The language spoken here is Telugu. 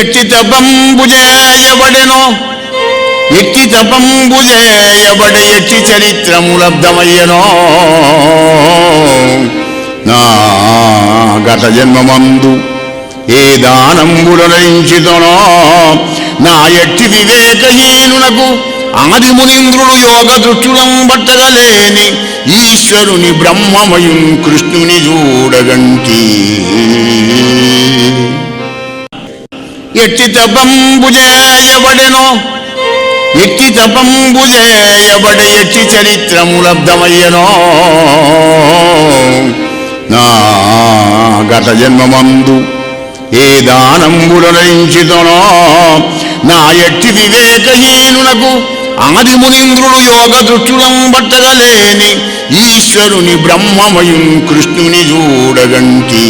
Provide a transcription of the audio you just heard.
ఎట్టి తపంబు చేయబడెనో ఎట్టి తపంబు చేయబడి ఎట్టి చరిత్రము లబ్ధమయ్యనో నా గత జన్మమందు ఏ దానంబులరించితనో నా ఎట్టి వివేకహీనునకు ఆది మునీంద్రుడు యోగ దృష్టులం పట్టగలేని ఈశ్వరుని బ్రహ్మమయం కృష్ణుని చూడగంటి ఎట్టి తపంబు చేయబడెనో ఎట్టి తపంబు చేయబడి ఎట్టి చరిత్రము లబ్ధమయ్యనో నా గత జన్మమందు ఏ దానంబులరించితనో నా ఎట్టి వివేకహీనునకు ఆది మునీంద్రుడు యోగ దృష్టులం బట్టగలేని ఈశ్వరుని బ్రహ్మమయం కృష్ణుని చూడగంటి